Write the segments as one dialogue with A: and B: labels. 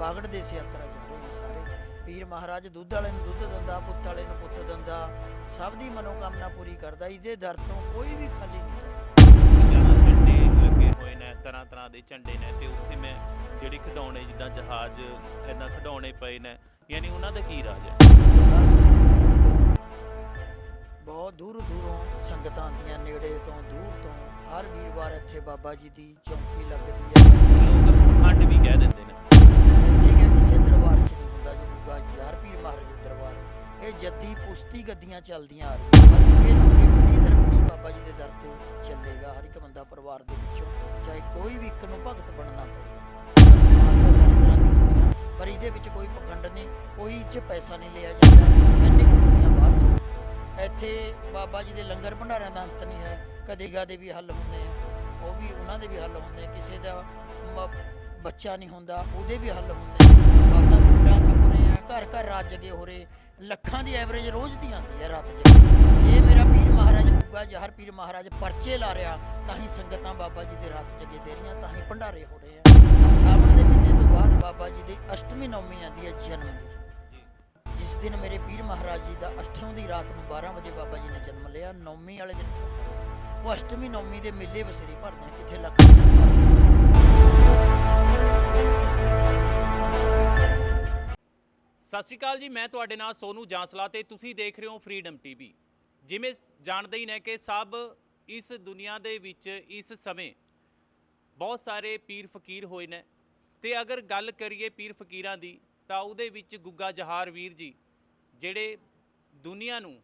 A: ਬਾਗੜ ਦੇ ਯਾਤਰਾ ਜਾ ਰਹੇ ਆ ਸਾਰੇ। ਪੀਰ ਮਹਾਰਾਜ ਦੁੱਧ ਵਾਲੇ ਨੂੰ ਦੁੱਧ ਦਿੰਦਾ ਪੁੱਤ ਵਾਲੇ ਨੂੰ ਪੁੱਤ ਦਿੰਦਾ। ਸਭ ਦੀ ਮਨੋਕਾਮਨਾ ਪੂਰੀ ਕਰਦਾ ਇਹਦੇ ਦਰ ਤੋਂ ਕੋਈ ਵੀ ਖਾਲੀ ਨਹੀਂ ਜਾਂਦਾ।
B: ਝੰਡੇ ਲੱਗੇ ਹੋਏ ਨੇ ਤਰ੍ਹਾਂ ਤਰ੍ਹਾਂ ਦੇ ਝੰਡੇ ਨੇ ਤੇ ਉੱਥੇ ਮੈਂ ਜਿਹੜੇ ਖਿਡੌਣੇ ਜਿੱਦਾਂ ਜਹਾਜ਼ ਐਦਾਂ ਖਿਡੌਣੇ ਪਏ ਨੇ ਯਾਨੀ ਉਹਨਾਂ ਦਾ ਕੀ ਰਾਜ ਹੈ?
A: ਬਹੁਤ ਦੂਰ ਦੂਰੋਂ ਸੰਗਤਾਂ ਆਉਂਦੀਆਂ ਨੇੜੇ ਤੋਂ ਦੂਰ ਤੋਂ। ਹਰ ਵੀਰਵਾਰ ਇੱਥੇ ਬਾਬਾ ਜੀ ਦੀ ਚੌਂਕੀ ਲੱਗਦੀ ਹੈ।
B: ਲੋਕ ਖੰਡ ਵੀ ਕਹਿ ਦਿੰਦੇ ਨੇ।
A: ਕਿਸੇ ਦਰਬਾਰ 'ਚ ਨਹੀਂ ਹੁੰਦਾ ਜੀ ਗੁੱਗਾ ਯਾਰ ਪੀਰ ਮਹਾਰਾਜ ਦੇ ਦਰਬਾਰ ਇਹ ਜੱਦੀ ਪੁਸ਼ਤੀ ਗੱਦੀਆਂ ਚੱਲਦੀਆਂ ਆ ਰਹੀਆਂ ਇਹ ਤੋਂ ਅੱਗੇ ਦਰ ਪੀੜ੍ਹੀ ਬਾਬਾ ਜੀ ਦੇ ਦਰ ਤੇ ਚੱਲੇਗਾ। ਹਰ ਇੱਕ ਬੰਦਾ ਪਰਿਵਾਰ ਦੇ ਵਿੱਚੋਂ ਚਾਹੇ ਕੋਈ ਵੀ ਇੱਕ ਨੂੰ ਭਗਤ ਬਣਨਾ ਪਵੇ। ਸਮਾਜ ਆ ਸਾਰੀ ਤਰ੍ਹਾਂ ਦੀ ਦੁਨੀਆ। ਪਰ ਇਹਦੇ ਵਿੱਚ ਕੋਈ ਪਖੰਡ ਨਹੀਂ, ਕੋਈ ਇਹ 'ਚ ਪੈਸਾ ਨਹੀਂ ਲਿਆ ਜਾਂਦਾ। ਇੰਨੀ ਕੁ ਦੁਨੀਆ ਬਾਹਰ ਚ ਇੱਥੇ ਬਾਬਾ ਜੀ ਦੇ ਲੰਗਰ ਭੰਡਾਰਿਆਂ ਦਾ ਅੰਤ ਨਹੀਂ ਹੈ। ਕਦੇ ਦੇ ਵੀ ਹੱਲ ਹੁੰਦੇ ਆ। ਉਹ ਵੀ ਉਹਨਾਂ ਦੇ ਵੀ ਹੱਲ ਹੁੰਦੇ ਕਿਸੇ ਦਾ ਬੱਚਾ ਨਹੀਂ ਹੁੰਦਾ, ਉਹਦੇ ਵੀ ਹੱਲ ਹੁੰਦੇ ਆਪਣਾ ਪਿੰਡਾਂ 'ਚ ਹੋ ਰਹੇ ਆ, ਘਰ ਘਰ ਰਾਤ ਜਗੇ ਹੋ ਰਹੇ, ਲੱਖਾਂ ਦੀ ਐਵਰੇਜ ਰੋਜ਼ ਦੀ ਆਉਂਦੀ ਹੈ ਰਾਤ ਜਗੇ। ਜੇ ਮੇਰਾ ਪੀਰ ਮਹਾਰਾਜ ਗੁੱਗਾ ਜਹਰ ਪੀਰ ਮਹਾਰਾਜ ਪਰਚੇ ਲਾ ਰਿਹਾ, ਤਾਂ ਹੀ ਸੰਗਤਾਂ ਬਾਬਾ ਜੀ ਦੇ ਰਾਤ ਜਗੇ ਦੇ ਰਹੀਆਂ, ਤਾਂ ਹੀ ਭੰਡਾਰੇ ਹੋ ਰਹੇ ਆ। ਸਾਵਣ ਦੇ ਮਹੀਨੇ ਤੋਂ ਬਾਅਦ ਬਾਬਾ ਜੀ ਦੀ ਅਸ਼ਟਮੀ ਨੌਮੀ ਆਉਂਦੀ ਹੈ ਜਨਮ ਦੀ। ਜਿਸ ਦਿਨ ਮੇਰੇ ਪੀਰ ਮਹਾਰਾਜ ਜੀ ਦਾ ਅਸ਼ਟਮ ਦੀ ਰਾਤ ਨੂੰ 12 ਵਜੇ ਬਾਬਾ ਜੀ ਨੇ ਜਨਮ ਲਿਆ ਨੌਮੀ ਵਾਲੇ ਦਿਨ ਠੋਕਾ ਲਿਆ। ਉਹ ਅਸ਼ਟਮੀ ਨੌਮੀ ਦੇ ਮੇਲੇ ਵਸੇਰੇ ਭਰਦੇ ਕਿੱਥੇ ਲੱਖ
B: ਸਤਿ ਸ਼੍ਰੀ ਅਕਾਲ ਜੀ, ਮੈਂ ਤੁਹਾਡੇ ਨਾਲ ਸੋਨੂ ਜਾਂਸਲਾ ਤੇ ਤੁਸੀਂ ਦੇਖ ਰਹੇ ਹੋ ਫਰੀडम ਟੀਵੀ ਜਿਵੇਂ ਜਾਣਦੇ ਹੀ ਨੇ ਕਿ ਸਭ ਇਸ ਦੁਨੀਆ ਦੇ ਵਿੱਚ ਇਸ ਸਮੇਂ ਬਹੁਤ ਸਾਰੇ ਪੀਰ ਫਕੀਰ ਹੋਏ ਨੇ। ਤੇ ਅਗਰ ਗੱਲ ਕਰੀਏ ਪੀਰ ਫਕੀਰਾਂ ਦੀ, ਤਾਂ ਉਹਦੇ ਵਿੱਚ ਗੁੱਗਾ ਜਹਾਰ ਵੀਰ ਜੀ, ਜਿਹੜੇ ਦੁਨੀਆ ਨੂੰ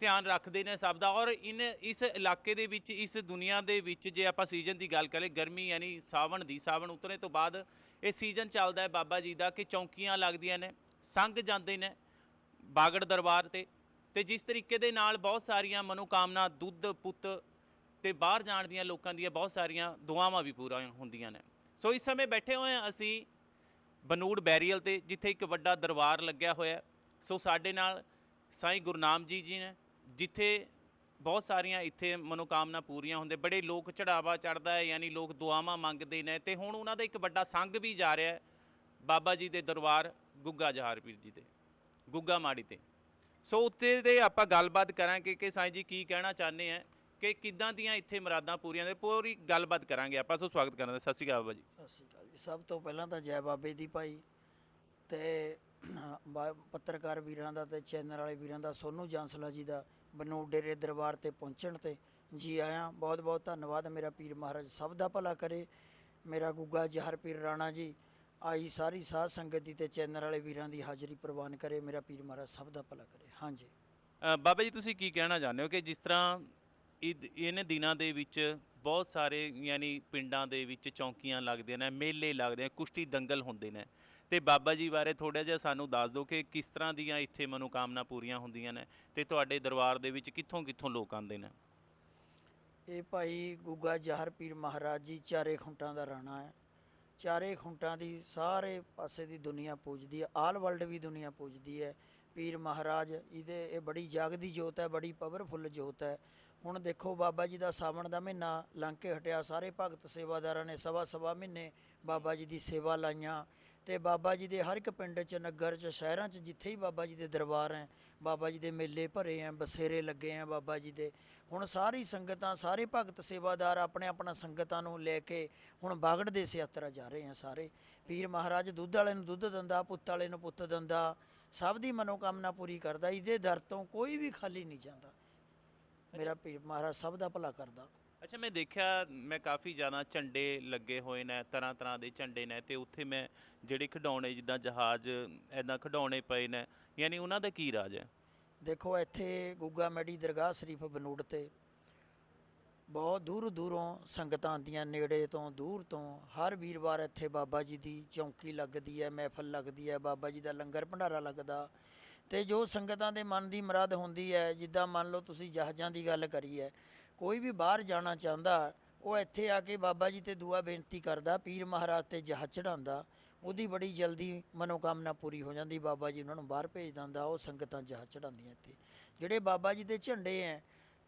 B: ਧਿਆਨ ਰੱਖਦੇ ਨੇ ਸਭ ਦਾ ਔਰ ਇਨ ਇਸ ਇਲਾਕੇ ਦੇ ਵਿੱਚ, ਇਸ ਦੁਨੀਆ ਦੇ ਵਿੱਚ ਜੇ ਆਪਾਂ ਸੀਜ਼ਨ ਦੀ ਗੱਲ ਕਰੀਏ, ਗਰਮੀ ਯਾਨੀ ਸਾਵਣ ਦੀ, ਸਾਵਣ ਉਤਰੇ ਤੋਂ ਬਾਅਦ ਇਹ ਸੀਜ਼ਨ ਚੱਲਦਾ ਹੈ ਬਾਬਾ ਜੀ ਦਾ ਕਿ ਚੌਂਕੀਆਂ ਲੱਗਦੀਆਂ ਨੇ, ਸੰਗ ਜਾਂਦੇ ਨੇ ਬਾਗੜ ਦਰਬਾਰ ਤੇ। ਤੇ ਜਿਸ ਤਰੀਕੇ ਦੇ ਨਾਲ ਬਹੁਤ ਸਾਰੀਆਂ ਮਨੋਕਾਮਨਾ ਦੁੱਧ, ਪੁੱਤ ਤੇ ਬਾਹਰ ਜਾਣ ਦੀਆਂ ਲੋਕਾਂ ਦੀਆਂ ਬਹੁਤ ਸਾਰੀਆਂ ਦੁਆਵਾਂ ਵੀ ਪੂਰੀਆਂ ਹੁੰਦੀਆਂ ਨੇ। ਸੋ ਇਸ ਸਮੇਂ ਬੈਠੇ ਹੋਏ ਹਾਂ ਅਸੀਂ ਬਨੂੜ ਬੈਰੀਅਲ ਤੇ, ਜਿੱਥੇ ਇੱਕ ਵੱਡਾ ਦਰਬਾਰ ਲੱਗਿਆ ਹੋਇਆ ਸੋ ਸਾਡੇ ਨਾਲ ਸਾਈਂ ਗੁਰਨਾਮ ਜੀ ਜੀ ਨੇ ਜਿੱਥੇ ਬਹੁਤ ਸਾਰੀਆਂ ਇੱਥੇ ਮਨੋਕਾਮਨਾ ਪੂਰੀਆਂ ਹੁੰਦੇ, ਬੜੇ ਲੋਕ ਚੜਾਵਾ ਚੜਦਾ ਹੈ, ਯਾਨੀ ਲੋਕ ਦੁਆਵਾਂ ਮੰਗਦੇ ਨੇ ਤੇ ਹੁਣ ਉਹਨਾਂ ਦਾ ਇੱਕ ਵੱਡਾ ਸੰਗ ਵੀ ਜਾ ਰਿਹਾ ਹੈ, ਬਾਬਾ ਜੀ ਦੇ ਦਰਬਾਰ ਗੁੱਗਾ ਜਹਾਰ ਪੀਰ ਜੀ ਦੇ, ਗੁੱਗਾ ਮਾੜੀ ਤੇ। ਸੋ ਉੱਤੇ ਦੇ ਆਪਾਂ ਗੱਲਬਾਤ ਕਰਾਂਗੇ ਕਿ ਸਾਈਂ ਜੀ ਕੀ ਕਹਿਣਾ ਚਾਹੁੰਦੇ ਆ ਕਿ ਕਿੱਦਾਂ ਦੀਆਂ ਇੱਥੇ ਮੁਰਾਦਾਂ ਪੂਰੀਆਂ ਦੇ ਪੂਰੀ ਗੱਲਬਾਤ ਕਰਾਂਗੇ ਆਪਾਂ, ਸੋ ਸਵਾਗਤ ਕਰਦੇ ਸਤਿ ਸ਼੍ਰੀ ਅਕਾਲ ਬਾਬਾ ਜੀ।
A: ਸਤਿ ਸ਼੍ਰੀ ਅਕਾਲ ਜੀ। ਸਭ ਤੋਂ ਪਹਿਲਾਂ ਤਾਂ ਜੈ ਬਾਬੇ ਦੀ ਭਾਈ ਤੇ ਪੱਤਰਕਾਰ ਵੀਰਾਂ ਦਾ ਤੇ ਚੈਨਲ ਵਾਲੇ ਵੀਰਾਂ ਦਾ ਸੋਨੂ ਜਾਂਸਲਾ ਜੀ ਦਾ ਬਨੂੜ ਡੇਰੇ ਦਰਬਾਰ ਤੇ ਪਹੁੰਚਣ ਤੇ ਜੀ ਆਇਆਂ ਬਹੁਤ ਬਹੁਤ ਧੰਨਵਾਦ। ਮੇਰਾ ਪੀਰ ਮਹਾਰਾਜ ਸਭ ਦਾ ਭਲਾ ਕਰੇ। ਮੇਰਾ ਗੁੱਗਾ ਜਹਰ ਪੀਰ ਰਾਣਾ ਜੀ ਆਈ ਸਾਰੀ ਸਾਧ ਸੰਗਤ ਦੀ ਤੇ ਚੈਨਲ ਵਾਲੇ ਵੀਰਾਂ ਦੀ ਹਾਜ਼ਰੀ ਪ੍ਰਵਾਨ ਕਰੇ। ਮੇਰਾ ਪੀਰ ਮਹਾਰਾਜ ਸਭ ਦਾ ਭਲਾ ਕਰੇ। ਹਾਂਜੀ।
B: ਅ, ਬਾਬਾ ਜੀ ਤੁਸੀਂ ਕੀ ਕਹਿਣਾ ਚਾਹੁੰਦੇ ਹੋ ਕਿ ਜਿਸ ਤਰ੍ਹਾਂ ਇਦ- ਇਹਨਾਂ ਦਿਨਾਂ ਦੇ ਵਿੱਚ ਬਹੁਤ ਸਾਰੇ ਯਾਨੀ ਪਿੰਡਾਂ ਦੇ ਵਿੱਚ ਚੌਂਕੀਆਂ ਲੱਗਦੀਆਂ ਨੇ ਮੇਲੇ ਲੱਗਦੇ ਨੇ ਕੁਸ਼ਤੀ ਦੰਗਲ ਹੁੰਦੇ ਨੇ। ਤੇ ਬਾਬਾ ਜੀ ਬਾਰੇ ਥੋੜਾ ਜਿਹਾ ਸਾਨੂੰ ਦੱਸ ਦਿਓ ਕਿ ਕਿਸ ਤਰ੍ਹਾਂ ਦੀਆਂ ਇੱਥੇ ਮਨੋਕਾਮਨਾ ਪੂਰੀਆਂ ਹੁੰਦੀਆਂ ਨੇ ਤੇ ਤੁਹਾਡੇ ਦਰਬਾਰ ਦੇ ਵਿੱਚ ਕਿੱਥੋਂ ਕਿੱਥੋਂ ਲੋਕ ਆਉਂਦੇ ਨੇ?
A: ਇਹ ਭਾਈ ਗੁੱਗਾ ਜਹਰ ਪੀਰ ਮਹਾਰਾਜ ਜੀ ਚਾਰੇ ਖੁੰਟਾਂ ਦਾ ਰਾਣਾ ਹੈ। ਚਾਰੇ ਖੁੰਟਾਂ ਦੀ ਸਾਰੇ ਪਾਸੇ ਦੀ ਦੁਨੀਆ ਪੂਜਦੀ ਹੈ, ਆਲ ਵਰਲਡ ਵੀ ਦੁਨੀਆ ਪੂਜਦੀ ਹੈ। ਪੀਰ ਮਹਾਰਾਜ ਇਹਦੇ, ਇਹ ਬੜੀ ਜਾਗਦੀ ਜੋਤ ਹੈ, ਬੜੀ ਪਾਵਰਫੁੱਲ ਜੋਤ ਹੈ। ਹੁਣ ਦੇਖੋ ਬਾਬਾ ਜੀ ਦਾ ਸਾਵਣ ਦਾ ਮਹੀਨਾ, ਲੰਘ ਕੇ ਹਟਿਆ, ਸਾਰੇ ਭਗਤ ਸੇਵਾਦਾਰਾਂ ਨੇ ਸਵਾ ਸਵਾ ਮਹੀਨੇ ਬਾਬਾ ਜੀ ਦੀ ਸੇਵਾ ਲਾਈਆਂ। ਤੇ ਬਾਬਾ ਜੀ ਦੇ ਹਰ ਇੱਕ ਪਿੰਡ 'ਚ, ਨਗਰ 'ਚ, ਸ਼ਹਿਰਾਂ 'ਚ ਜਿੱਥੇ ਹੀ ਬਾਬਾ ਜੀ ਦੇ ਦਰਬਾਰ ਹੈ, ਬਾਬਾ ਜੀ ਦੇ ਮੇਲੇ ਭਰੇ ਹੈ, ਬਸੇਰੇ ਲੱਗੇ ਹੈ ਬਾਬਾ ਜੀ ਦੇ। ਹੁਣ ਸਾਰੀ ਸੰਗਤਾਂ, ਸਾਰੇ ਭਗਤ ਸੇਵਾਦਾਰ ਆਪਣੇ ਆਪਣਾ ਸੰਗਤਾਂ ਨੂੰ ਲੈ ਕੇ ਹੁਣ ਬਾਗੜ ਦੇ ਯਾਤਰਾ ਜਾ ਰਹੇ ਹੈ ਸਾਰੇ। ਪੀਰ ਮਹਾਰਾਜ ਦੁੱਧ ਵਾਲੇ ਨੂੰ ਦੁੱਧ ਦਿੰਦਾ, ਪੁੱਤ ਵਾਲੇ ਨੂੰ ਪੁੱਤ ਦਿੰਦਾ, ਸਭ ਦੀ ਮਨੋਕਾਮਨਾ ਪੂਰੀ ਕਰਦਾ, ਇਹਦੇ ਦਰ ਤੋਂ ਕੋਈ ਵੀ ਖਾਲੀ ਨਹੀਂ ਜਾਂਦਾ। ਮੇਰਾ ਪੀਰ ਮਹਾਰਾਜ ਸਭ ਦਾ ਭਲਾ ਕਰਦਾ।
B: ਅੱਛਾ, ਮੈਂ ਦੇਖਿਆ ਮੈਂ ਕਾਫੀ ਜ਼ਿਆਦਾ ਝੰਡੇ ਲੱਗੇ ਹੋਏ ਨੇ, ਤਰ੍ਹਾਂ ਤਰ੍ਹਾਂ ਦੇ ਝੰਡੇ ਨੇ ਤੇ ਉੱਥੇ ਮੈਂ ਜਿਹੜੇ ਖਿਡੌਣੇ ਜਿੱਦਾਂ ਜਹਾਜ਼ ਐਦਾਂ ਖਿਡੌਣੇ ਪਏ ਨੇ, ਯਾਨੀ ਉਹਨਾਂ ਦਾ ਕੀ ਰਾਜ ਹੈ?
A: ਦੇਖੋ, ਇੱਥੇ ਗੁੱਗਾ ਮੈੜੀ ਦਰਗਾਹ ਸ਼ਰੀਫ ਬਨੂੜ ਤੇ ਬਹੁਤ ਦੂਰ ਦੂਰੋਂ ਸੰਗਤਾਂ ਆਉਂਦੀਆਂ, ਨੇੜੇ ਤੋਂ ਦੂਰ ਤੋਂ, ਹਰ ਵੀਰਵਾਰ ਇੱਥੇ ਬਾਬਾ ਜੀ ਦੀ ਚੌਂਕੀ ਲੱਗਦੀ ਹੈ, ਮਹਿਫਲ ਲੱਗਦੀ ਹੈ, ਬਾਬਾ ਜੀ ਦਾ ਲੰਗਰ ਭੰਡਾਰਾ ਲੱਗਦਾ ਤੇ ਜੋ ਸੰਗਤਾਂ ਦੇ ਮਨ ਦੀ ਮਰਾਦ ਹੁੰਦੀ ਹੈ, ਜਿੱਦਾਂ ਮੰਨ ਲਓ ਤੁਸੀਂ ਜਹਾਜ਼ਾਂ ਦੀ ਗੱਲ ਕਰੀ ਹੈ ਕੋਈ ਵੀ ਬਾਹਰ ਜਾਣਾ ਚਾਹੁੰਦਾ, ਉਹ ਇੱਥੇ ਆ ਕੇ ਬਾਬਾ ਜੀ ਤੇ ਦੁਆ ਬੇਨਤੀ ਕਰਦਾ, ਪੀਰ ਮਹਾਰਾਜ ਤੇ ਜਹਾਜ਼ ਚੜਾਉਂਦਾ ਉਹਦੀ ਬੜੀ ਜਲਦੀ ਮਨੋਕਾਮਨਾ ਪੂਰੀ ਹੋ ਜਾਂਦੀ, ਬਾਬਾ ਜੀ ਉਹਨਾਂ ਨੂੰ ਬਾਹਰ ਭੇਜ ਦਿੰਦਾ, ਉਹ ਸੰਗਤਾਂ ਜਹਾਜ਼ ਚੜਾਉਂਦੀਆਂ ਇੱਥੇ। ਜਿਹੜੇ ਬਾਬਾ ਜੀ ਦੇ ਝੰਡੇ ਐ,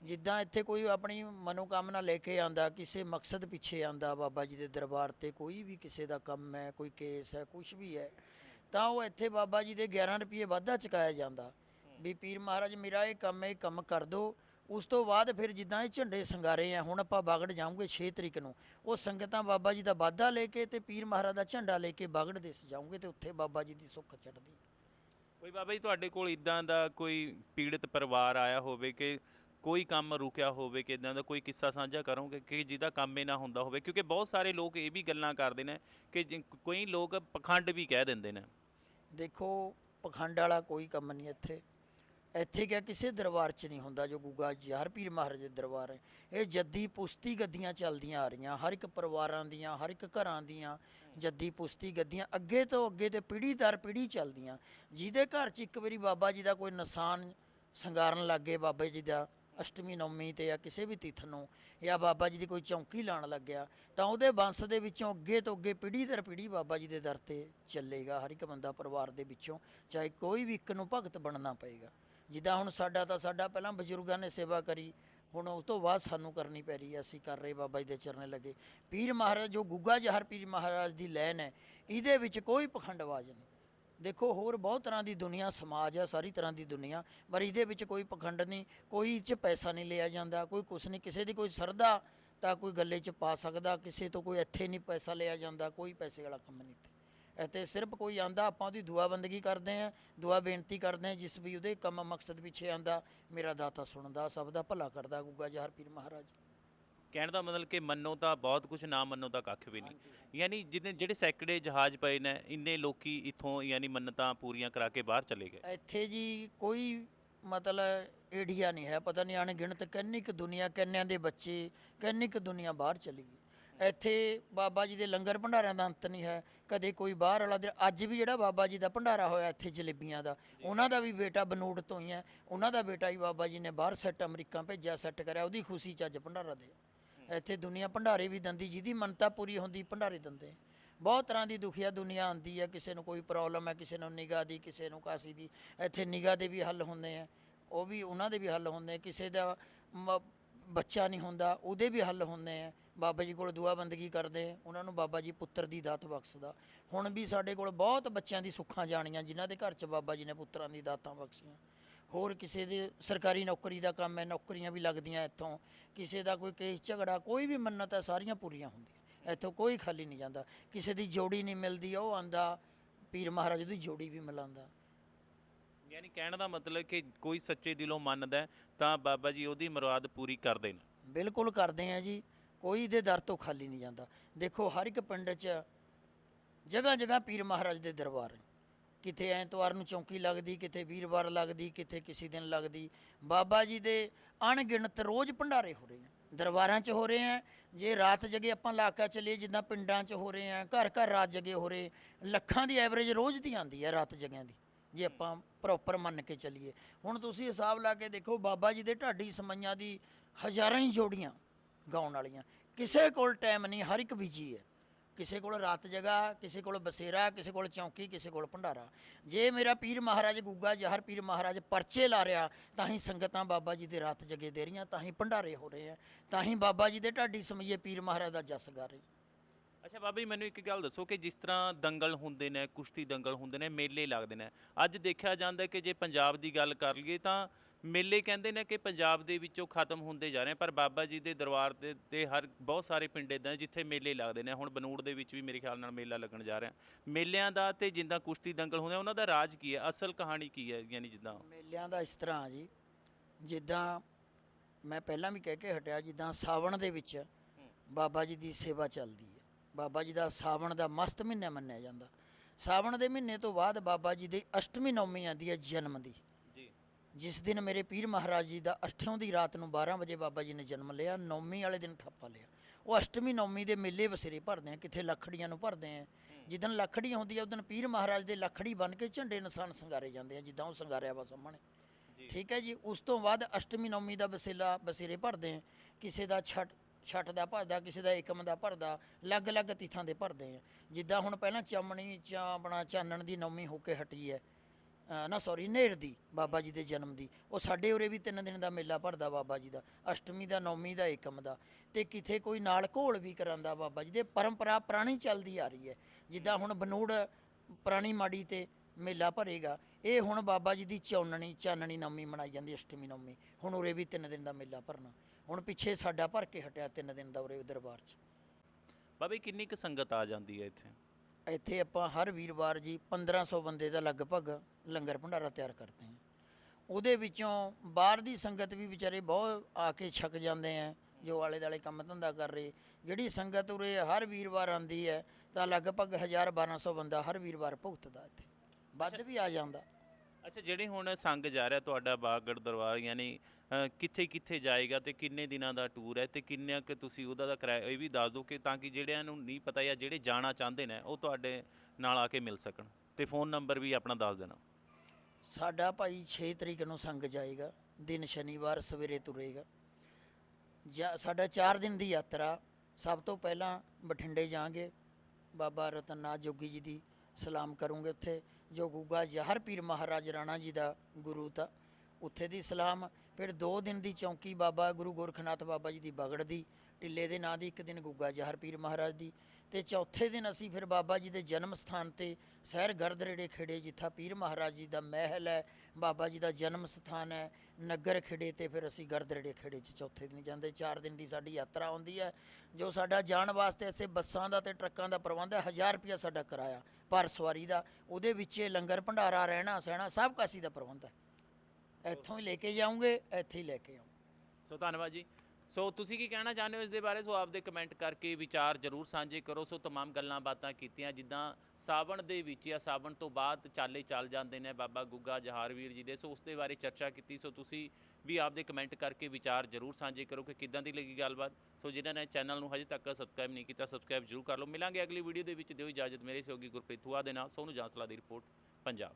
A: ਜਿੱਦਾਂ ਇੱਥੇ ਕੋਈ ਆਪਣੀ ਮਨੋਕਾਮਨਾ ਲੈ ਕੇ ਆਂਦਾ ਕਿਸੇ ਮਕਸਦ ਪਿੱਛੇ ਆਂਦਾ ਬਾਬਾ ਜੀ ਦੇ ਦਰਬਾਰ ਤੇ ਕੋਈ ਵੀ ਕਿਸੇ ਦਾ ਕੰਮ ਹੈ ਕੋਈ ਕੇਸ ਹੈ ਕੁਝ ਵੀ ਹੈ ਤਾਂ ਉਹ ਇੱਥੇ ਬਾਬਾ ਜੀ ਦੇ 11 ਰੁਪਏ ਵਾਧਾ ਚੁਕਾਇਆ ਜਾਂਦਾ। ਵੀ ਪੀਰ ਮਹਾਰਾਜ, ਮੇਰਾ ਇਹ ਕੰਮ ਹੈ ਇਹ ਕੰਮ ਕਰ ਦਿਓ ਉਸ ਤੋਂ ਬਾਅਦ ਫਿਰ ਜਿੱਦਾਂ ਇਹ ਝੰਡੇ ਸੰਗਾਰੇ ਆ ਹੁਣ ਆਪਾਂ ਬਾਗੜ ਜਾਵਾਂਗੇ 6 ਤਰੀਕ ਨੂੰ। ਉਹ ਸੰਗਤਾਂ ਬਾਬਾ ਜੀ ਦਾ ਵਾਧਾ ਲੈ ਕੇ ਤੇ ਪੀਰ ਮਹਾਰਾਜ ਦਾ ਝੰਡਾ ਲੈ ਕੇ ਬਾਗੜ ਦੇ ਸਜਾਉਂਗੇ ਤੇ ਉੱਥੇ ਬਾਬਾ ਜੀ ਦੀ ਸੁੱਖ ਚੜ੍ਹਦੀ।
B: ਕੋਈ ਬਾਬਾ ਜੀ ਤੁਹਾਡੇ ਕੋਲ ਇਦਾਂ ਦਾ ਕੋਈ ਪੀੜਤ ਪਰਿਵਾਰ ਆਇਆ ਹੋਵੇ ਕਿ ਕੋਈ ਕੰਮ ਰੁਕਿਆ ਹੋਵੇ ਕਿ ਇਦਾਂ ਦਾ ਕੋਈ ਕਿੱਸਾ ਸਾਂਝਾ ਕਰੋਗੇ ਕਿ ਜਿਹਦਾ ਕੰਮ ਹੀ ਨਾ ਹੁੰਦਾ ਹੋਵੇ? ਕਿਉਂਕਿ ਬਹੁਤ ਸਾਰੇ ਲੋਕ ਇਹ ਵੀ ਗੱਲਾਂ ਕਰਦੇ ਨੇ ਕਿ ਜਿ- ਕੋਈ ਲੋਕ ਪਖੰਡ ਵੀ ਕਹਿ ਦਿੰਦੇ ਨੇ।
A: ਦੇਖੋ ਪਖੰਡ ਵਾਲਾ ਕੋਈ ਕੰਮ ਨਹੀਂ ਇੱਥੇ। ਇੱਥੇ ਕਿਆ ਕਿਸੇ ਦਰਬਾਰ 'ਚ ਨਹੀਂ ਹੁੰਦਾ ਜੋ ਗੁੱਗਾ ਯਾਰ ਪੀਰ ਮਹਾਰਾਜ ਦੇ ਦਰਬਾਰ ਹੈ। ਇਹ ਜੱਦੀ ਪੁਸ਼ਤੀ ਗੱਦੀਆਂ ਚੱਲਦੀਆਂ ਆ ਰਹੀਆਂ, ਹਰ ਇੱਕ ਪਰਿਵਾਰਾਂ ਦੀਆਂ, ਹਰ ਇੱਕ ਘਰਾਂ ਦੀਆਂ ਜੱਦੀ ਪੁਸ਼ਤੀ ਗੱਦੀਆਂ, ਅੱਗੇ ਤੋਂ ਅੱਗੇ ਤੇ ਪੀੜ੍ਹੀ ਦਰ ਪੀੜ੍ਹੀ ਚੱਲਦੀਆਂ। ਜਿਹਦੇ ਘਰ 'ਚ ਇੱਕ ਵਾਰੀ ਬਾਬਾ ਜੀ ਦਾ ਕੋਈ ਨਿਸ਼ਾਨ ਸੰਗਾਰਨ ਲੱਗੇ ਬਾਬਾ ਜੀ ਦਾ ਅਸ਼ਟਮੀ ਨੌਮੀ ਤੇ ਜਾਂ ਕਿਸੇ ਵੀ ਤਿਥ ਨੂੰ, ਜਾਂ ਬਾਬਾ ਜੀ ਦੀ ਕੋਈ ਚੌਂਕੀ ਲਾਣ ਲੱਗਿਆ, ਤਾਂ ਉਹਦੇ ਵੰਸ਼ ਦੇ ਵਿੱਚੋਂ ਅੱਗੇ ਤੋਂ ਅੱਗੇ ਪੀੜ੍ਹੀ ਦਰ ਪੀੜ੍ਹੀ ਬਾਬਾ ਜੀ ਦੇ ਦਰ ਤੇ ਚੱਲੇਗਾ, ਹਰ ਇੱਕ ਬੰਦਾ ਪਰਿਵਾਰ ਦੇ ਵਿੱਚੋਂ, ਚਾਹੇ ਕੋਈ ਵੀ ਇੱਕ ਨੂੰ ਭਗਤ ਬਣਨਾ ਪਏਗਾ। ਜਿੱਦਾਂ ਹੁਣ ਸਾਡਾ ਤਾਂ ਸਾਡਾ ਪਹਿਲਾਂ ਬਜ਼ੁਰਗਾਂ ਨੇ ਸੇਵਾ ਕਰੀ, ਹੁਣ ਉਸ ਤੋਂ ਬਾਅਦ ਸਾਨੂੰ ਕਰਨੀ ਪੈ ਰਹੀ ਹੈ, ਅਸੀਂ ਕਰ ਰਹੇ ਬਾਬਾ ਜੀ ਦੇ ਚਰਨੇ ਲੱਗੇ। ਪੀਰ ਮਹਾਰਾਜ, ਜੋ ਗੁੱਗਾ ਜਹਰ ਪੀਰ ਮਹਾਰਾਜ ਦੀ ਲੈਨ ਹੈ, ਇਹਦੇ ਵਿੱਚ ਕੋਈ ਪਖੰਡਵਾਜ ਨਹੀਂ। ਦੇਖੋ, ਹੋਰ ਬਹੁਤ ਤਰ੍ਹਾਂ ਦੀ ਦੁਨੀਆ, ਸਮਾਜ ਹੈ, ਸਾਰੀ ਤਰ੍ਹਾਂ ਦੀ ਦੁਨੀਆ, ਪਰ ਇਹਦੇ ਵਿੱਚ ਕੋਈ ਪਖੰਡ ਨਹੀਂ, ਕੋਈ ਇਹ 'ਚ ਪੈਸਾ ਨਹੀਂ ਲਿਆ ਜਾਂਦਾ, ਕੋਈ ਕੁਛ ਨਹੀਂ, ਕਿਸੇ ਦੀ ਕੋਈ ਸਰਦਾ ਤਾਂ ਕੋਈ ਗੱਲੇ 'ਚ ਪਾ ਸਕਦਾ, ਕਿਸੇ ਤੋਂ ਕੋਈ ਇੱਥੇ ਨਹੀਂ ਪੈਸਾ ਲਿਆ ਜਾਂਦਾ, ਕੋਈ ਪੈਸੇ ਵਾਲਾ ਕੰਮ ਨਹੀਂ ਇੱਥੇ। ਇੱਥੇ ਸਿਰਫ ਕੋਈ ਆਂਦਾ ਆਪਾਂ ਉਹਦੀ ਦੁਆ ਬੰਦਗੀ ਕਰਦੇ ਆਂ ਦੁਆ ਬੇਨਤੀ ਕਰਦੇ ਆਂ ਜਿਸ ਵੀ ਉਹਦੇ ਕੰਮ ਮਕਸਦ ਪਿੱਛੇ ਆਂਦਾ ਮੇਰਾ ਦਾਤਾ ਸੁਣਦਾ ਸਭ ਦਾ ਭਲਾ ਕਰਦਾ ਗੁੱਗਾ ਜਹਰ ਪੀਰ ਮਹਾਰਾਜ।
B: ਕਹਿਣ ਦਾ ਮਤਲਬ ਕਿ ਮੰਨੋ ਤਾਂ ਬਹੁਤ ਕੁਝ ਨਾ ਮੰਨੋ ਤਾਂ ਕੱਖ ਵੀ ਨਹੀਂ। ਯਾਨੀ ਜਿਹਦੇ ਜਿਹੜੇ ਸੈਕੜੇ ਜਹਾਜ਼ ਪਏ ਨੇ ਇੰਨੇ ਲੋਕੀ ਇੱਥੋਂ ਯਾਨੀ ਮੰਨਤਾਂ ਪੂਰੀਆਂ ਕਰਾ ਕੇ ਬਾਹਰ ਚਲੇ ਗਏ।
A: ਇੱਥੇ ਜੀ ਕੋਈ ਮਤਲਬ ਏੜੀਆ ਨਹੀਂ ਹੈ ਪਤਾ ਨਹੀਂ ਅਣਗਿਣਤ ਕਿੰਨੀ ਕੁ ਦੁਨੀਆ ਕਿੰਨਿਆਂ ਦੇ ਬੱਚੇ ਕਿੰਨੀ ਕੁ ਦੁਨੀਆ ਬਾਹਰ ਚਲੀ ਗਈ। ਇੱਥੇ ਬਾਬਾ ਜੀ ਦੇ ਲੰਗਰ ਭੰਡਾਰਿਆਂ ਦਾ ਅੰਤ ਨਹੀਂ ਹੈ, ਕਦੇ ਕੋਈ ਬਾਹਰ ਵਾਲਾ ਦੇ ਅੱਜ ਵੀ ਜਿਹੜਾ ਬਾਬਾ ਜੀ ਦਾ ਭੰਡਾਰਾ ਹੋਇਆ ਇੱਥੇ ਜਲੇਬੀਆਂ ਦਾ, ਉਹਨਾਂ ਦਾ ਵੀ ਬੇਟਾ ਬਨੂੜ ਤੋਂ ਹੀ ਹੈ, ਉਹਨਾਂ ਦਾ ਬੇਟਾ ਹੀ ਬਾਬਾ ਜੀ ਨੇ ਬਾਹਰ ਸੈੱਟ ਅਮਰੀਕਾ ਭੇਜਿਆ, ਸੈੱਟ ਕਰਿਆ, ਉਹਦੀ ਖੁਸ਼ੀ ਚ ਅੱਜ ਭੰਡਾਰਾ ਦੇ। ਇੱਥੇ ਦੁਨੀਆ ਭੰਡਾਰੇ ਵੀ ਦਿੰਦੀ, ਜਿਹਦੀ ਮੰਨਤਾ ਪੂਰੀ ਹੁੰਦੀ, ਭੰਡਾਰੇ ਦਿੰਦੇ। ਬਹੁਤ ਤਰ੍ਹਾਂ ਦੀ ਦੁਖੀਆ ਦੁਨੀਆ ਆਉਂਦੀ ਹੈ, ਕਿਸੇ ਨੂੰ ਕੋਈ ਪ੍ਰੋਬਲਮ ਹੈ, ਕਿਸੇ ਨੂੰ ਨਿਗਾਹ ਦੀ, ਕਿਸੇ ਨੂੰ ਕਾਸੀ ਦੀ, ਇੱਥੇ ਨਿਗਾਹ ਦੇ ਵੀ ਹੱਲ ਹੁੰਦੇ ਆ ਉਹ ਵੀ ਉਹਨਾਂ ਦੇ ਵੀ ਹੱਲ ਹੁੰਦੇ ਆ ਕਿਸੇ ਦਾ ਮ- ਬੱਚਾ ਨਹੀਂ ਹੁੰਦਾ, ਉਹਦੇ ਵੀ ਹੱਲ ਹੁੰਦੇ ਆ। ਬਾਬਾ ਜੀ ਕੋਲ ਦੁਆ ਬੰਦਗੀ ਕਰਦੇ ਆ, ਉਹਨਾਂ ਨੂੰ ਬਾਬਾ ਜੀ ਪੁੱਤਰ ਦੀ ਦਾਤ ਬਖਸ਼ਦਾ। ਹੁਣ ਵੀ ਸਾਡੇ ਕੋਲ ਬਹੁਤ ਬੱਚਿਆਂ ਦੀ ਸੁੱਖਾਂ ਜਾਣੀਆਂ, ਜਿਨ੍ਹਾਂ ਦੇ ਘਰ 'ਚ ਬਾਬਾ ਜੀ ਨੇ ਪੁੱਤਰਾਂ ਦੀ ਦਾਤਾਂ ਬਖਸ਼ੀਆਂ। ਹੋਰ ਕਿਸੇ ਦੇ ਸਰਕਾਰੀ ਨੌਕਰੀ ਦਾ ਕੰਮ ਹੈ, ਨੌਕਰੀਆਂ ਵੀ ਲੱਗਦੀਆਂ ਇੱਥੋਂ। ਕਿਸੇ ਦਾ ਕੋਈ ਕੇਸ ਝਗੜਾ, ਕੋਈ ਵੀ ਮੰਨਤ ਹੈ, ਸਾਰੀਆਂ ਪੂਰੀਆਂ ਹੁੰਦੀਆਂ। ਇੱਥੋਂ ਕੋਈ ਖਾਲੀ ਨਹੀਂ ਜਾਂਦਾ। ਕਿਸੇ ਦੀ ਜੋੜੀ ਨਹੀਂ ਮਿਲਦੀ, ਉਹ ਆਂਦਾ, ਪੀਰ ਮਹਾਰਾਜ ਦੀ ਜੋੜੀ ਵੀ ਮਿਲਾਂਦਾ।
B: ਯਾਨੀ ਕਹਿਣ ਦਾ ਮਤਲਬ ਕਿ ਕੋਈ ਸੱਚੇ ਦਿਲੋਂ ਮੰਨਦਾ ਹੈ, ਤਾਂ ਬਾਬਾ ਜੀ ਉਹਦੀ ਮੁਰਾਦ ਪੂਰੀ ਕਰਦੇ ਨੇ।
A: ਬਿਲਕੁਲ ਕਰਦੇ ਆ ਜੀ, ਕੋਈ ਦੇ ਦਰ ਤੋਂ ਖਾਲੀ ਨਹੀਂ ਜਾਂਦਾ। ਦੇਖੋ, ਹਰ ਇੱਕ ਪਿੰਡ 'ਚ ਜਗ੍ਹਾ ਜਗ੍ਹਾ ਪੀਰ ਮਹਾਰਾਜ ਦੇ ਦਰਬਾਰ ਨੇ। ਕਿਤੇ ਐਤਵਾਰ ਨੂੰ ਚੌਂਕੀ ਲੱਗਦੀ ਕਿਤੇ ਵੀਰਵਾਰ ਲੱਗਦੀ ਕਿਤੇ ਕਿਸੇ ਦਿਨ ਲੱਗਦੀ। ਬਾਬਾ ਜੀ ਦੇ ਅਣਗਿਣਤ ਰੋਜ਼ ਭੰਡਾਰੇ ਹੋ ਰਹੇ ਆ। ਦਰਬਾਰਾਂ 'ਚ ਹੋ ਰਹੇ ਆ। ਜੇ ਰਾਤ ਜਗੇ ਆਪਾਂ ਇਲਾਕਾ ਚਲੀਏ, ਜਿੱਦਾਂ ਪਿੰਡਾਂ 'ਚ ਹੋ ਰਹੇ ਆ ਘਰ ਘਰ ਰਾਤ ਜਗੇ ਹੋ ਰਹੇ, ਲੱਖਾਂ ਦੀ ਐਵਰੇਜ ਰੋਜ਼ ਦੀ ਆਂਦੀ ਹੈ ਰਾਤ ਜਗਿਆਂ ਦੀ। ਜੇ ਆਪਾਂ ਪ੍ਰੋਪਰ ਮੰਨ ਕੇ ਚੱਲੀਏ। ਹੁਣ ਤੁਸੀਂ ਹਿਸਾਬ ਲਾ ਕੇ ਦੇਖੋ, ਬਾਬਾ ਜੀ ਦੇ ਢਾਡੀ ਸਮਈਆਂ ਦੀ ਹਜ਼ਾਰਾਂ ਹੀ ਜੋੜੀਆਂ ਗਾਉਣ ਵਾਲੀਆਂ। ਕਿਸੇ ਕੋਲ ਟਾਈਮ ਨਹੀਂ, ਹਰ ਇੱਕ ਬਿਜ਼ੀ ਹੈ। ਕਿਸੇ ਕੋਲ ਰਾਤ ਜਗਾ ਕਿਸੇ ਕੋਲ ਬਸੇਰਾ, ਕਿਸੇ ਕੋਲ ਚੌਂਕੀ, ਕਿਸੇ ਕੋਲ ਭੰਡਾਰਾ। ਜੇ ਮੇਰਾ ਪੀਰ ਮਹਾਰਾਜ ਗੁੱਗਾ ਜਹਰ ਪੀਰ ਮਹਾਰਾਜ ਪਰਚੇ ਲਾ ਰਿਹਾ, ਤਾਂ ਹੀ ਸੰਗਤਾਂ ਬਾਬਾ ਜੀ ਦੇ ਰਾਤ ਜਗੇ ਦੇ ਰਹੀਆਂ, ਤਾਂ ਹੀ ਭੰਡਾਰੇ ਹੋ ਰਹੇ ਆ। ਤਾਂ ਹੀ ਬਾਬਾ ਜੀ ਦੇ ਢਾਡੀ ਸਮਈਏ ਪੀਰ ਮਹਾਰਾਜ ਦਾ ਜਸ ਗਾ ਰਹੇ।
B: ਅੱਛਾ ਬਾਬਾ ਜੀ ਮੈਨੂੰ ਇੱਕ ਗੱਲ ਦੱਸੋ ਕਿ ਜਿਸ ਤਰ੍ਹਾਂ ਦੰਗਲ ਹੁੰਦੇ ਨੇ ਕੁਸ਼ਤੀ ਦੰਗਲ ਹੁੰਦੇ ਨੇ ਮੇਲੇ ਲੱਗਦੇ ਨੇ ਅੱਜ ਦੇਖਿਆ ਜਾਂਦਾ ਕਿ ਜੇ ਪੰਜਾਬ ਦੀ ਗੱਲ ਕਰ ਲਈਏ ਤਾਂ ਮੇਲੇ ਕਹਿੰਦੇ ਨੇ ਕਿ ਪੰਜਾਬ ਦੇ ਵਿੱਚੋਂ ਖਤਮ ਹੁੰਦੇ ਜਾ ਰਹੇ ਪਰ ਬਾਬਾ ਜੀ ਦੇ ਦਰਬਾਰ ਤੇ ਤੇ ਹਰ ਬਹੁਤ ਸਾਰੇ ਪਿੰਡ ਇਦਾਂ ਜਿੱਥੇ ਮੇਲੇ ਲੱਗਦੇ ਨੇ ਹੁਣ ਬਨੂੜ ਦੇ ਵਿੱਚ ਵੀ ਮੇਰੇ ਖਿਆਲ ਨਾਲ ਮੇਲਾ ਲੱਗਣ ਜਾ ਰਿਹਾ। ਮੇਲਿਆਂ ਦਾ ਤੇ ਜਿੰਦਾ ਕੁਸ਼ਤੀ ਦੰਗਲ ਹੁੰਦੇ ਉਹਨਾਂ ਦਾ ਰਾਜ ਕੀ ਹੈ? ਅਸਲ ਕਹਾਣੀ ਕੀ ਹੈ ਯਾਨੀ ਜਿੱਦਾਂ?
A: ਮੇਲਿਆਂ ਦਾ ਇਸ ਤਰ੍ਹਾਂ ਜੀ ਜਿੱਦਾਂ ਮੈਂ ਪਹਿਲਾਂ ਵੀ ਕਹਿ ਕੇ ਹਟਿਆ ਜਿੱਦਾਂ ਸਾਵਣ ਦੇ ਵਿੱਚ ਬਾਬਾ ਜੀ ਦੀ ਸੇਵਾ ਚੱਲਦੀ ਹੈ। ਬਾਬਾ ਜੀ ਦਾ ਸਾਵਣ ਦਾ ਮਸਤ ਮਹੀਨਾ ਮੰਨਿਆ ਜਾਂਦਾ। ਸਾਵਣ ਦੇ ਮਹੀਨੇ ਤੋਂ ਬਾਅਦ ਬਾਬਾ ਜੀ ਦੀ ਅਸ਼ਟਮੀ ਨੌਮੀ ਆਉਂਦੀ ਹੈ ਜਨਮ ਦੀ।
B: ਜੀ।
A: ਜਿਸ ਦਿਨ ਮੇਰੇ ਪੀਰ ਮਹਾਰਾਜ ਜੀ ਦਾ ਅਸ਼ਟਿਓਂ ਦੀ ਰਾਤ ਨੂੰ 12 ਵਜੇ ਬਾਬਾ ਜੀ ਨੇ ਜਨਮ ਲਿਆ ਨੌਮੀ ਵਾਲੇ ਦਿਨ ਥਾਪਾ ਲਿਆ। ਉਹ ਅਸ਼ਟਮੀ ਨੌਮੀ ਦੇ ਮੇਲੇ ਵਸੇਰੇ ਭਰਦੇ ਆ ਕਿੱਥੇ ਲੱਖੜੀਆਂ ਨੂੰ ਭਰਦੇ ਆ। ਜਿੱਦਣ ਲੱਖੜੀ ਹੁੰਦੀ ਆ ਉਦੋਂ ਪੀਰ ਮਹਾਰਾਜ ਦੇ ਲੱਖੜੀ ਬਣ ਕੇ ਝੰਡੇ ਨਿਸ਼ਾਨ ਸੰਗਾਰੇ ਜਾਂਦੇ ਆ ਜਿੱਦਾਂ ਉਹ ਸੰਗਾਰਿਆ ਵਾ ਸਾਹਮਣੇ। ਠੀਕ ਹੈ ਜੀ ਉਸ ਤੋਂ ਬਾਅਦ ਅਸ਼ਟਮੀ ਨੌਮੀ ਦਾ ਬਸੇਲਾ ਬਸੇਰੇ ਭਰਦੇ ਆ। ਕਿਸੇ ਦਾ ਛਠ ਛੱਟ ਦਾ ਭਰਦਾ ਕਿਸੇ ਦਾ ਏਕਮ ਦਾ ਭਰਦਾ ਅਲੱਗ-ਅਲੱਗ ਤਿਥਾਂ ਦੇ ਭਰਦੇ ਆ। ਜਿੱਦਾਂ ਹੁਣ ਪਹਿਲਾਂ ਚਮਣੀ ਜਾਂ ਆਪਣਾ ਚਾਨਣ ਦੀ ਨੌਮੀ ਹੋ ਕੇ ਹਟੀ ਹੈ ਅ, ਨਾ ਸੌਰੀ ਨੇਰ ਦੀ ਬਾਬਾ ਜੀ ਦੇ ਜਨਮ ਦੀ। ਉਹ ਸਾਡੇ ਉਰੇ ਵੀ ਤਿੰਨ ਦਿਨ ਦਾ ਮੇਲਾ ਭਰਦਾ ਬਾਬਾ ਜੀ ਦਾ ਅਸ਼ਟਮੀ ਦਾ ਨੌਮੀ ਦਾ ਏਕਮ ਦਾ। ਤੇ ਕਿਥੇ ਕੋਈ ਨਾਲ ਘੋਲ ਵੀ ਕਰਾਂਦਾ ਬਾਬਾ ਜੀ ਦੇ ਪਰੰਪਰਾ ਪੁਰਾਣੀ ਚੱਲਦੀ ਆ ਰਹੀ ਹੈ ਜਿੱਦਾਂ ਹੁਣ ਬਨੂੜ ਪੁਰਾਣੀ ਮਾੜੀ ਤੇ ਮੇਲਾ ਭਰੇਗਾ ਇਹ ਹੁਣ ਬਾਬਾ ਜੀ ਦੀ ਚੌਨਣੀ ਚਾਨਣੀ ਨੌਮੀ ਮਨਾਈ ਜਾਂਦੀ ਅਸ਼ਟਮੀ ਨੌਮੀ। ਹੁਣ ਉਰੇ ਵੀ ਤਿੰਨ ਦਿਨ ਦਾ ਮੇਲਾ ਭਰਨਾ। ਹੁਣ ਪਿੱਛੇ ਸਾਡਾ ਭਰ ਕੇ ਹਟਿਆ ਤਿੰਨ ਦਿਨ ਦਾ ਉਰੇ ਦਰਬਾਰ 'ਚ।
B: ਬਾਬੇ ਕਿੰਨੀ ਕੁ ਸੰਗਤ ਆ ਜਾਂਦੀ ਹੈ ਇੱਥੇ?
A: ਇੱਥੇ ਆਪਾਂ ਹਰ ਵੀਰਵਾਰ ਜੀ 1500 ਬੰਦੇ ਦਾ ਲਗਭਗ ਲੰਗਰ ਭੰਡਾਰਾ ਤਿਆਰ ਕਰਦੇ ਹਾਂ। ਉਹਦੇ ਵਿੱਚੋਂ ਬਾਹਰ ਦੀ ਸੰਗਤ ਵੀ ਵਿਚਾਰੇ ਬਹੁਤ ਆ ਕੇ ਛਕ ਜਾਂਦੇ ਆ ਜੋ ਆਲੇ ਦਾਲੇ ਕੰਮ ਧੰਦਾ ਕਰ ਰਹੇ। ਜਿਹੜੀ ਸੰਗਤ ਉਰੇ ਹਰ ਵੀਰਵਾਰ ਆਂਦੀ ਹੈ ਤਾਂ ਲਗਭਗ 1000 1200 ਬੰਦਾ ਹਰ ਵੀਰਵਾਰ ਭੁਗਤਦਾ ਇੱਥੇ। ਵੱਧ ਵੀ ਆ ਜਾਂਦਾ।
B: ਅੱਛਾ, ਜਿਹੜੇ ਹੁਣ ਸੰਗ ਜਾ ਰਿਹਾ ਤੁਹਾਡਾ ਬਾਗੜ ਦਰਬਾਰ, ਯਾਨੀ ਕਿੱਥੇ ਕਿੱਥੇ ਜਾਏਗਾ ਤੇ ਕਿੰਨੇ ਦਿਨਾਂ ਦਾ ਟੂਰ ਹੈ ਤੇ ਕਿੰਨਾ ਕੁ ਤੁਸੀਂ ਉਹਦਾ ਦਾ ਕਿਰਾਇਆ, ਇਹ ਵੀ ਦੱਸ ਦਿਓ ਕਿ ਤਾਂ ਕਿ ਜਿਹੜਿਆਂ ਨੂੰ ਨਹੀਂ ਪਤਾ ਜਾਂ ਜਿਹੜੇ ਜਾਣਾ ਚਾਹੁੰਦੇ ਨੇ, ਉਹ ਤੁਹਾਡੇ ਨਾਲ ਆ ਕੇ ਮਿਲ ਸਕਣ। ਤੇ ਫੋਨ ਨੰਬਰ ਵੀ ਆਪਣਾ ਦੱਸ ਦੇਣਾ।
A: ਸਾਡਾ ਭਾਈ 6 ਤਰੀਕ ਨੂੰ ਸੰਗ ਜਾਏਗਾ, ਦਿਨ ਸ਼ਨੀਵਾਰ ਸਵੇਰੇ ਤੁਰੇਗਾ। ਜਾਂ ਸਾਡਾ 4 ਦਿਨ ਦੀ ਯਾਤਰਾ, ਸਭ ਤੋਂ ਪਹਿਲਾਂ ਬਠਿੰਡੇ ਜਾਾਂਗੇ ਬਾਬਾ ਰਤਨਨਾਥ ਜੋਗੀ ਜੀ ਦੀ। ਸਲਾਮ ਕਰੂੰਗੇ ਉੱਥੇ, ਜੋ ਗੁੱਗਾ ਜਹਰ ਪੀਰ ਮਹਾਰਾਜ ਰਾਣਾ ਜੀ ਦਾ ਗੁਰੂ ਤਾ ਉੱਥੇ ਦੀ ਸਲਾਮ। ਫਿਰ 2 ਦਿਨ ਦੀ ਚੌਂਕੀ ਬਾਬਾ ਗੁਰੂ ਗੋਰਖਨਾਥ ਬਾਬਾ ਜੀ ਦੀ ਬਗੜ ਦੀ, ਟਿੱਲੇ ਦੇ ਨਾਂ ਦੀ, ਇੱਕ ਦਿਨ ਗੁੱਗਾ ਜਹਰ ਪੀਰ ਮਹਾਰਾਜ ਦੀ। ਤੇ ਚੌਥੇ ਦਿਨ ਅਸੀਂ ਫਿਰ ਬਾਬਾ ਜੀ ਦੇ ਜਨਮ ਸਥਾਨ ਤੇ ਸਹਿਰ ਗਰਦਰੇੜੇ ਖੇੜੇ, ਜਿੱਥਾ ਪੀਰ ਮਹਾਰਾਜ ਜੀ ਦਾ ਮਹਿਲ ਹੈ, ਬਾਬਾ ਜੀ ਦਾ ਜਨਮ ਸਥਾਨ ਹੈ, ਨਗਰ ਖੇੜੇ ਤੇ ਫਿਰ ਅਸੀਂ ਗਰਦਰੇੜੇ ਖੇੜੇ 'ਚ ਚੌਥੇ ਦਿਨ ਜਾਂਦੇ 4 ਦਿਨ ਦੀ ਸਾਡੀ ਯਾਤਰਾ ਹੁੰਦੀ ਹੈ, ਜੋ ਸਾਡਾ ਜਾਣ ਵਾਸਤੇ ਇੱਥੇ ਬੱਸਾਂ ਦਾ ਤੇ ਟਰੱਕਾਂ ਦਾ ਪ੍ਰਬੰਧ ਹੈ 1000 ਰੁਪਿਆ ਸਾਡਾ ਕਿਰਾਇਆ ਪਰ ਸਵਾਰੀ ਦਾ, ਉਹਦੇ ਵਿੱਚ ਲੰਗਰ ਭੰਡਾਰਾ, ਰਹਿਣਾ, ਸਹਿਣਾ, ਸਭ ਕਾਸੀ ਦਾ ਪ੍ਰਬੰਧ ਹੈ। ਇੱਥੋਂ ਹੀ ਲੈ ਕੇ ਜਾਉਂਗੇ ਇੱਥੇ ਹੀ ਲੈ ਕੇ ਆਉਂ
B: ਸੋ ਧੰਨਵਾਦ ਜੀ। ਸੋ ਤੁਸੀਂ ਕੀ ਕਹਿਣਾ ਚਾਹੁੰਦੇ ਹੋ ਇਸ ਦੇ ਬਾਰੇ ਸੋ ਆਪਦੇ ਕਮੈਂਟ ਕਰਕੇ ਵਿਚਾਰ ਜਰੂਰ ਸਾਂਝੇ ਕਰੋ ਸੋ तमाम ਗੱਲਾਂ ਬਾਤਾਂ ਕੀਤੀਆਂ ਜਿੱਦਾਂ ਸਾਵਣ ਦੇ ਵਿੱਚ ਜਾਂ ਸਾਵਣ ਤੋਂ ਬਾਅਦ ਚਾਲੇ ਚੱਲ ਜਾਂਦੇ ਨੇ ਬਾਬਾ ਗੁੱਗਾ ਜਹਾਰਵੀਰ ਜੀ ਦੇ ਸੋ ਉਸ ਦੇ ਬਾਰੇ ਚਰਚਾ ਕੀਤੀ ਸੋ ਤੁਸੀਂ ਵੀ ਆਪਦੇ ਕਮੈਂਟ ਕਰਕੇ ਵਿਚਾਰ ਜਰੂਰ ਸਾਂਝੇ ਕਰੋ ਕਿ ਕਿੱਦਾਂ ਦੀ ਲੱਗੀ ਗੱਲਬਾਤ ਸੋ ਜਿਨ੍ਹਾਂ ਨੇ ਚੈਨਲ ਨੂੰ ਹਜੇ ਤੱਕ ਸਬਸਕ੍ਰਾਈਬ ਨਹੀਂ ਕੀਤਾ ਸਬਸਕ੍ਰਾਈਬ ਜਰੂਰ ਕਰ ਲਓ ਮਿਲਾਂਗੇ ਅਗਲੀ ਵੀਡੀਓ ਦੇ ਵਿੱਚ ਦਿਓ ਇਜਾਜ਼ਤ ਮੇਰੇ ਸਹਿਯੋਗੀ ਗੁਰਪ੍ਰੀਤ ਹੁਆ ਦੇ ਨਾਲ ਸੋਨੂੰ ਜਾਂਸਲਾ ਦੀ ਰਿਪੋਰਟ ਪੰਜਾਬ